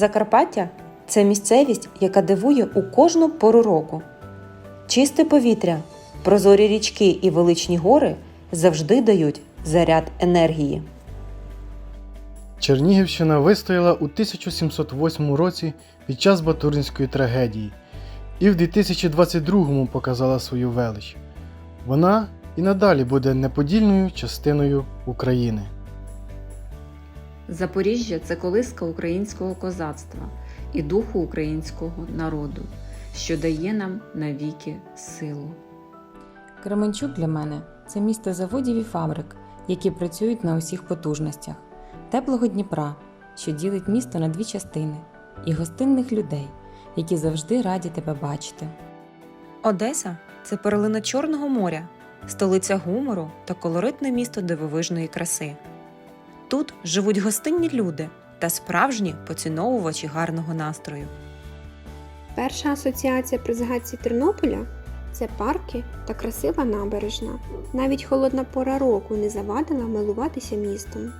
Закарпаття це місцевість, яка дивує у кожну пору року. Чисте повітря, прозорі річки і величні гори завжди дають заряд енергії. Чернігівщина вистояла у 1708 році під час Батуринської трагедії і в 2022 показала свою велич. Вона і надалі буде неподільною частиною України. Запоріжжя це колиска українського козацтва і духу українського народу, що дає нам навіки силу. Кременчук для мене це місто заводів і фабрик, які працюють на усіх потужностях, теплого Дніпра, що ділить місто на дві частини, і гостинних людей, які завжди раді тебе бачити. Одеса це перлина Чорного моря, столиця гумору та колоритне місто дивовижної краси. Тут живуть гостинні люди та справжні поціновувачі гарного настрою. Перша асоціація при згадці Тернополя це парки та красива набережна. Навіть холодна пора року не завадила милуватися містом.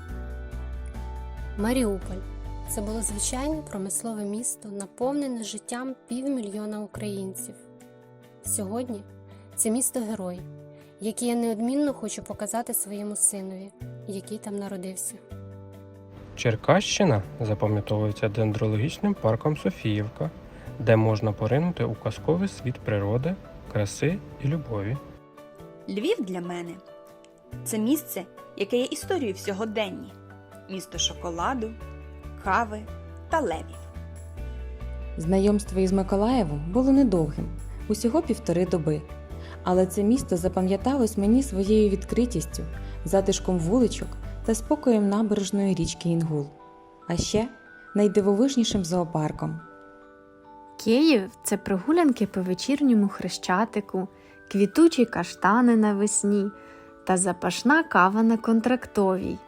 Маріуполь це було звичайне промислове місто, наповнене життям півмільйона українців. Сьогодні це місто герой, який я неодмінно хочу показати своєму синові, який там народився. Черкащина запам'ятовується дендрологічним парком Софіївка, де можна поринути у казковий світ природи, краси і любові. Львів для мене це місце, яке є історією в сьогоденні. Місто шоколаду, кави та левів. Знайомство із Миколаєвом було недовгим, усього півтори доби. Але це місто запам'яталось мені своєю відкритістю, затишком вуличок та спокоєм набережної річки Інгул. А ще найдивовижнішим зоопарком. Київ це прогулянки по вечірньому хрещатику, квітучі каштани навесні та запашна кава на контрактовій.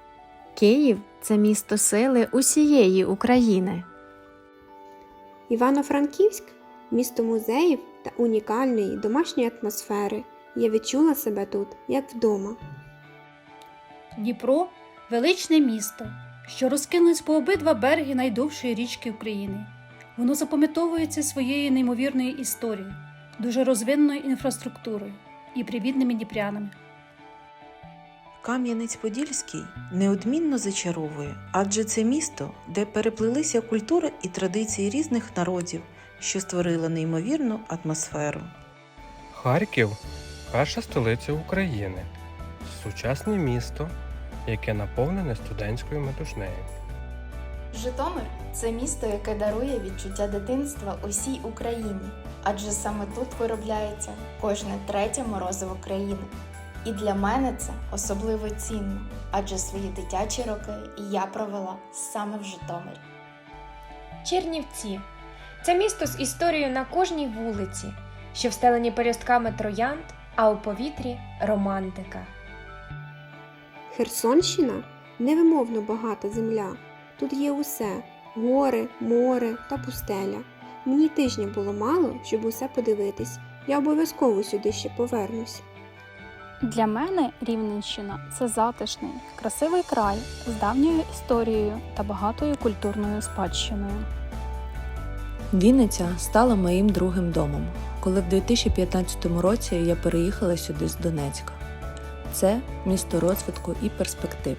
Київ це місто сили усієї України. Івано-Франківськ місто музеїв та унікальної домашньої атмосфери. Я відчула себе тут, як вдома. Дніпро величне місто, що розкинулось по обидва береги найдовшої річки України. Воно запам'ятовується своєю неймовірною історією, дуже розвиненою інфраструктурою і привітними дніпрянами. Кам'янець-Подільський неодмінно зачаровує, адже це місто, де переплилися культура і традиції різних народів, що створило неймовірну атмосферу. Харків перша столиця України, сучасне місто, яке наповнене студентською метушнею. Житомир це місто, яке дарує відчуття дитинства усій Україні, адже саме тут виробляється кожне третє морозиво країни. І для мене це особливо цінно, адже свої дитячі роки я провела саме в Житомирі. Чернівці це місто з історією на кожній вулиці, що встелені пелюстками троянд, а у повітрі романтика. Херсонщина невимовно багата земля. Тут є усе гори, море та пустеля. Мені тижня було мало, щоб усе подивитись. Я обов'язково сюди ще повернусь. Для мене Рівненщина це затишний, красивий край з давньою історією та багатою культурною спадщиною. Вінниця стала моїм другим домом, коли в 2015 році я переїхала сюди з Донецька. Це місто розвитку і перспектив.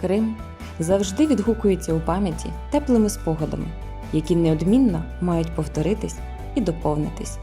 Крим завжди відгукується у пам'яті теплими спогадами, які неодмінно мають повторитись і доповнитись.